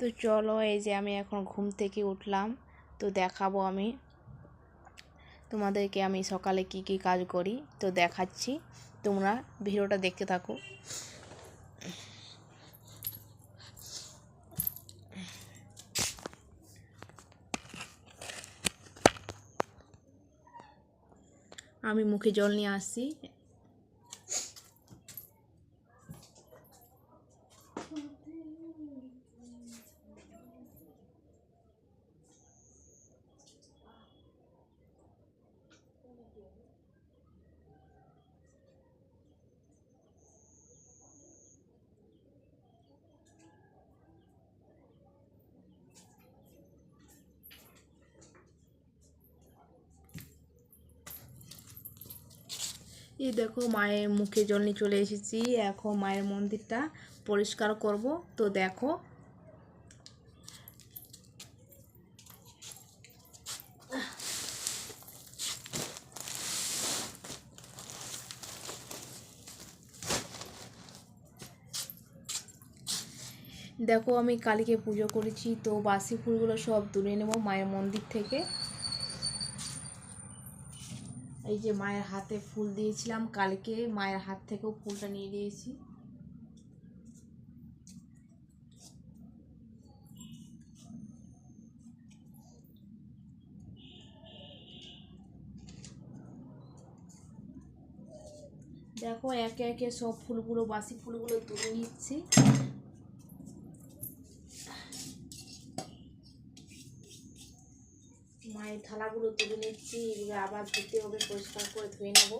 তো চলো, এই যে আমি এখন ঘুম থেকে উঠলাম, তো দেখাবো আমি তোমাদেরকে আমি সকালে কি কি কাজ করি, তো দেখাচ্ছি। তোমরা ভিডিওটা দেখতে থাকো। আমি মুখে জল নিয়ে আসছি। এই দেখো মায়ের মুখে জল নিয়ে চলে এসেছি। এখন মায়ের মন্দিরটা পরিষ্কার করব। তো দেখো। দেখো আমি কালীকে পুজো করেছি। তো বাসি ফুলগুলো সব তুলে নেব মায়ের মন্দির থেকে। এই যে মায়ের হাতে ফুল দিয়েছিলাম, কালকে মায়ের হাত থেকেও ফুলটা নিয়ে দিয়েছি। দেখো, একে একে সব ফুলগুলো, বাসি ফুলগুলো তুলে নিচ্ছি। থালাগুলো তুলে নিচ্ছি এগুলো আবার ধুতে হবে পরিষ্কার করে ধুয়ে নেব।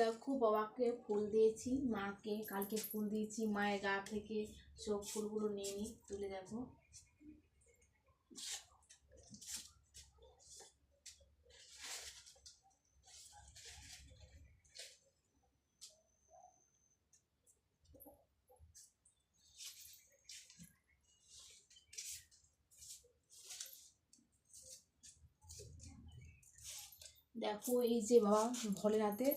দেখো বাবাকে ফুল দিয়েছি। মাকে কালকে ফুল দিয়েছি, মায়ের গা থেকে সব ফুলগুলো নিয়ে নিই, তুলে দেখো। দেখো, এই যে বাবা, ভোলেনাথের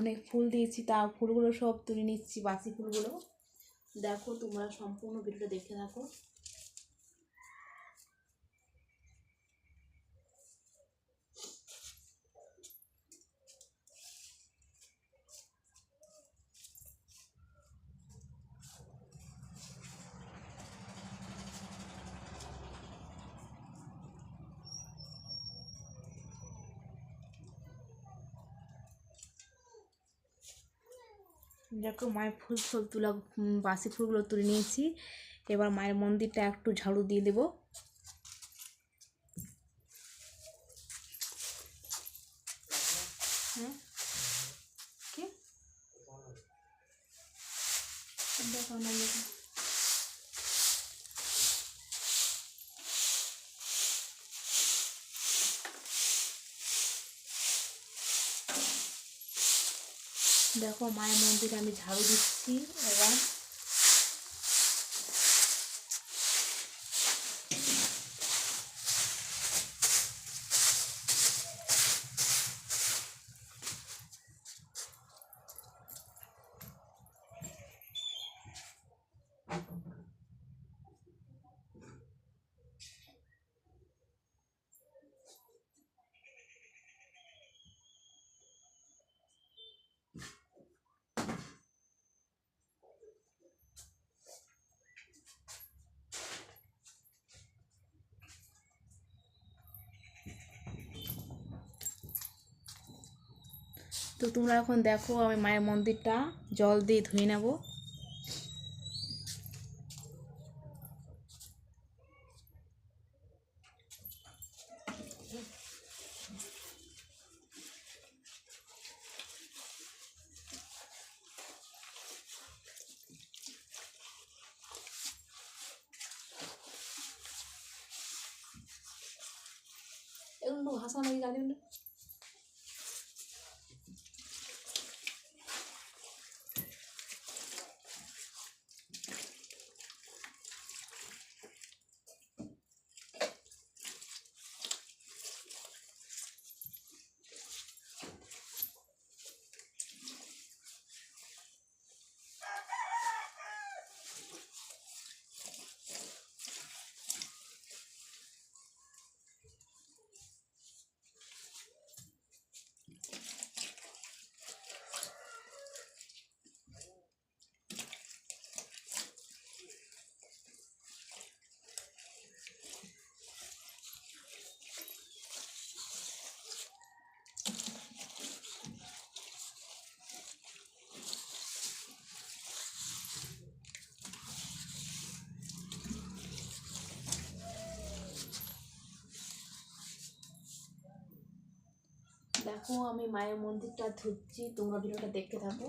অনেক ফুল দিয়েছি, তা ফুলগুলো সব তুলে নিচ্ছি, বাসি ফুলগুলো। দেখো তোমরা সম্পূর্ণ ভিডিওটা দেখে থাকো। দেখো মায়ের ফুল ফুল তুলা বাসি ফুলগুলো তুলে নিয়েছি। এবার মায়ের মন্দিরটা একটু ঝাড়ু দিয়ে দেবো। হ্যাঁ? কি? দেখো না দেখো মায়ের মন্দিরে আমি ঝাড়ু দিচ্ছি এবার Thank you. তো তোমরা এখন দেখো আমি মায়ের মন্দিরটা জল দিয়ে ধুয়ে নেব। এগুলো ভাষা নাকি জানি দেখো, আমি মায়ের মন্দিরটা ধুচ্ছি তোমরা ভিডিওটা দেখতে থাকো।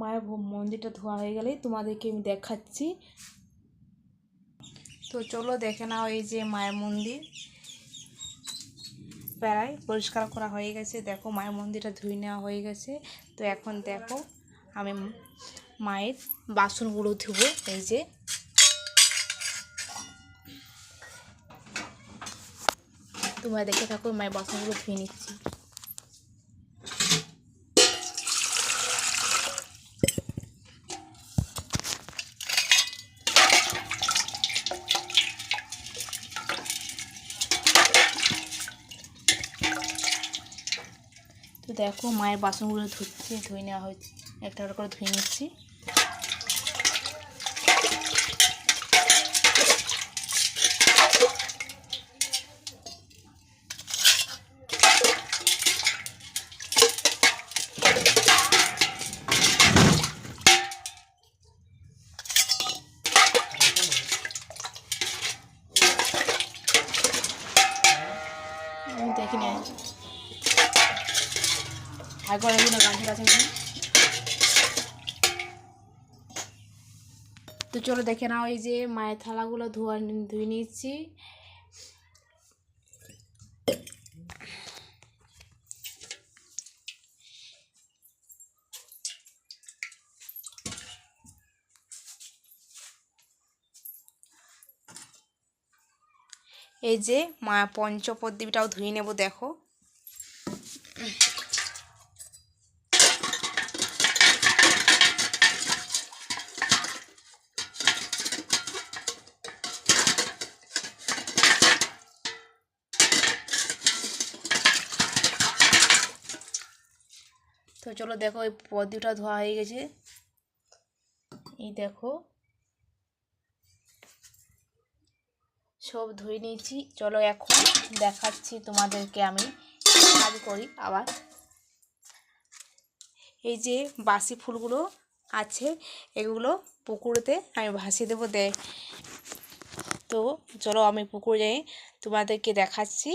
মায়ের মন্দিরটা ধোয়া হয়ে গেলেই তোমাদেরকে আমি দেখাচ্ছি। তো চলো দেখে নাও এই যে মায়ের মন্দির। প্রায় পরিষ্কার করা হয়ে গেছে। দেখো মায়ের মন্দিরটা ধুয়ে নেওয়া হয়ে গেছে। তো এখন দেখো আমি মায়ের বাসনগুলো ধুবো, এই যে। তোমরা দেখে থাকো, মায়ের বাসনগুলো ধুয়ে নিচ্ছি। দেখো মায়ের বাসনগুলো ধুচ্ছে ধুয়ে নেওয়া হয়েছে। একটা করে ধুয়ে নিচ্ছি আমি দেখি না নিয়ে। তো চলো দেখে নাও এই যে মায়ের থালাগুলো ধোয়া ধুয়ে নিচ্ছি এই যে মা পঞ্চপদ্মীপটাও ধুয়ে নেব, দেখো তো চলো দেখো এই পদ্মটা ধোয়া হয়ে গেছে। এই দেখো। সব ধুয়ে নিয়েছি। চলো এখন দেখাচ্ছি তোমাদেরকে আমি কাজ করি আবার। এই যে বাসি ফুলগুলো আছে, এগুলো পুকুরেতে আমি ভাসিয়ে দেবো, দে। তো চলো আমি পুকুরে যাই, তোমাদেরকে দেখাচ্ছি।